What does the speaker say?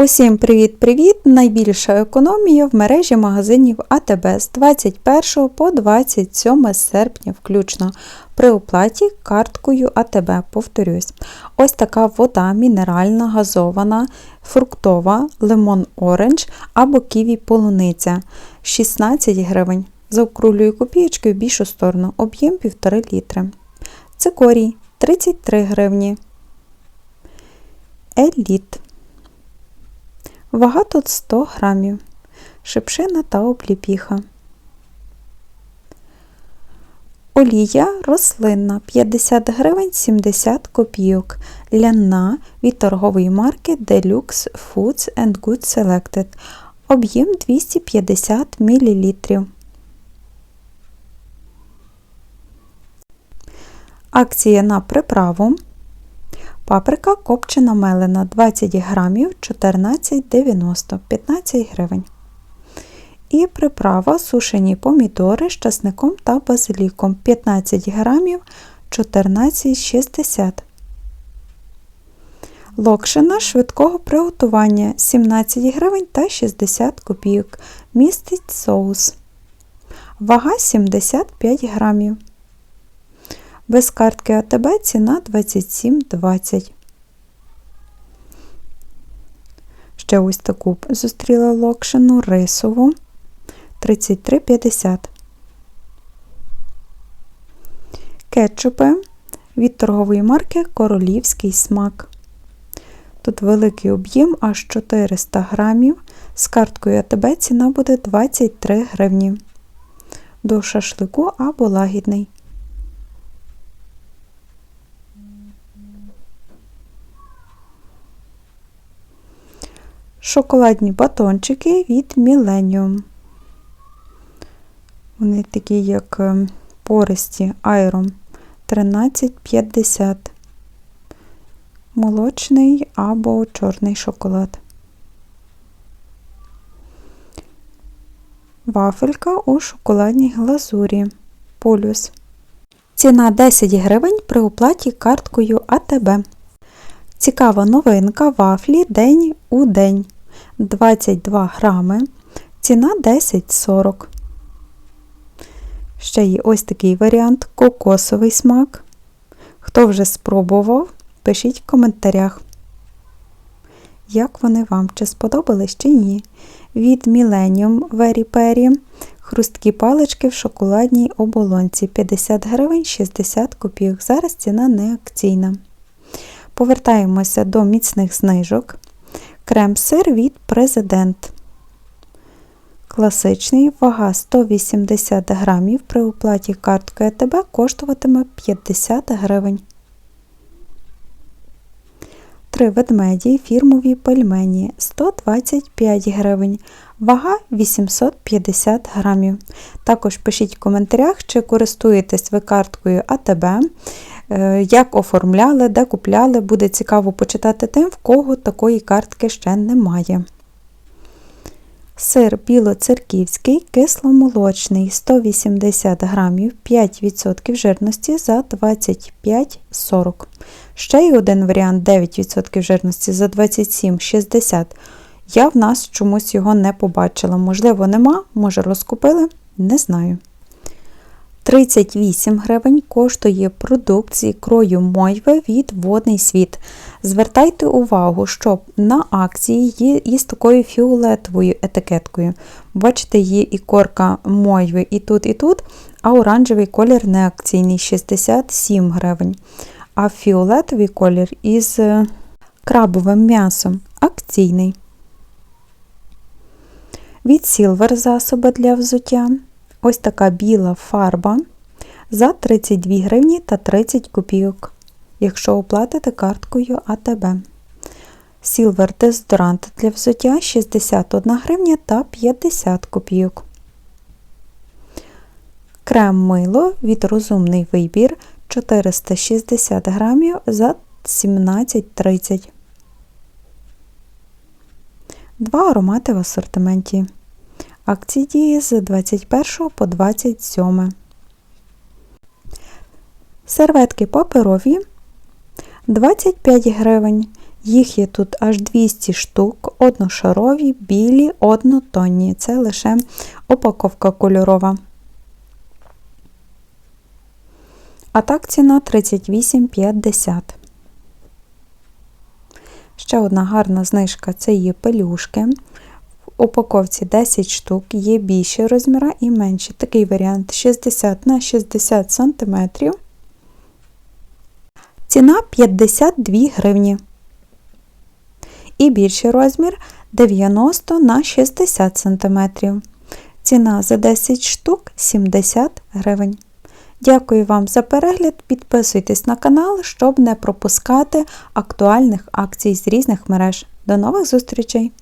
Усім привіт-привіт! Найбільша економія в мережі магазинів АТБ з 21 по 27 серпня включно при оплаті карткою АТБ. Повторюсь, ось така вода мінеральна, газована, фруктова, лимон оранж або ківі полуниця 16 гривень. Заокруглюю копієчкою в більшу сторону, об'єм 1,5 літри. Цикорій 33 гривні. Еліт. Вага тут 100 грамів. Шипшина та обліпіха. Олія рослинна 50 гривень 70 копійок. Ляна від торгової марки Deluxe Foods and Good Selected. Об'єм 250 мл. Акція на приправу. Паприка копчена мелена 20 грамів 14,90 15 гривень. І приправа сушені помідори з часником та базиліком 15 грамів 14,60 Локшина швидкого приготування 17 гривень та 60 копійок. Містить соус. Вага 75 грамів. Без картки АТБ ціна 27,20. Ще ось таку зустріла локшину рисову 33,50. Кетчупи від торгової марки Королівський смак. Тут великий об'єм аж 400 грамів. З карткою АТБ ціна буде 23 гривні. До шашлику або лагідний. Шоколадні батончики від Millennium. Вони такі, як е, пористі Айром 13,50. Молочний або чорний шоколад. Вафелька у шоколадній глазурі. Полюс. Ціна 10 гривень при оплаті карткою АТБ. Цікава новинка вафлі день у день. 22 грами. Ціна 10,40. Ще є ось такий варіант кокосовий смак. Хто вже спробував, пишіть в коментарях, як вони вам, чи сподобались чи ні. Від Millennium Very Perry хрусткі палички в шоколадній оболонці 50 гривень 60 копійок. Зараз ціна не акційна. Повертаємося до міцних знижок. Крем-сир від Президент. Класичний вага 180 грамів при оплаті карткою АТБ коштуватиме 50 гривень. Три ведмеді фірмові пельмені 125 гривень. Вага 850 грамів. Також пишіть в коментарях, чи користуєтесь ви карткою АТБ. Е, як оформляли, де купляли, буде цікаво почитати тим, в кого такої картки ще немає. Сир білоцерківський, кисломолочний 180 грамів, 5% жирності за 25,40. Ще й один варіант 9% жирності за 27,60. Я в нас чомусь його не побачила. Можливо, нема, може розкупили, не знаю. 38 гривень коштує продукт з ікрою мойви від водний світ. Звертайте увагу, що на акції є із такою фіолетовою етикеткою. Бачите, є ікорка мойви і тут, і тут, а оранжевий колір не акційний 67 гривень. А фіолетовий колір із е, крабовим м'ясом акційний. Від Silver засоби для взуття ось така біла фарба за 32 гривні та 30 копійок, якщо оплатите карткою АТБ. Silver дезодорант для взуття 61 гривня та 50 копійок. Крем мило від розумний вибір 460 грамів за 17,30. Два аромати в асортименті. Акції дії з 21 по 27. Серветки паперові 25 гривень. Їх є тут аж 200 штук, одношарові, білі, однотонні. Це лише упаковка кольорова. А так ціна 38,50. Ще одна гарна знижка це є пелюшки. Упаковці 10 штук, є більші розміри і менші. Такий варіант 60 на 60 см. Ціна 52 гривні. І більший розмір 90 на 60 см. Ціна за 10 штук 70 гривень. Дякую вам за перегляд. Підписуйтесь на канал, щоб не пропускати актуальних акцій з різних мереж. До нових зустрічей!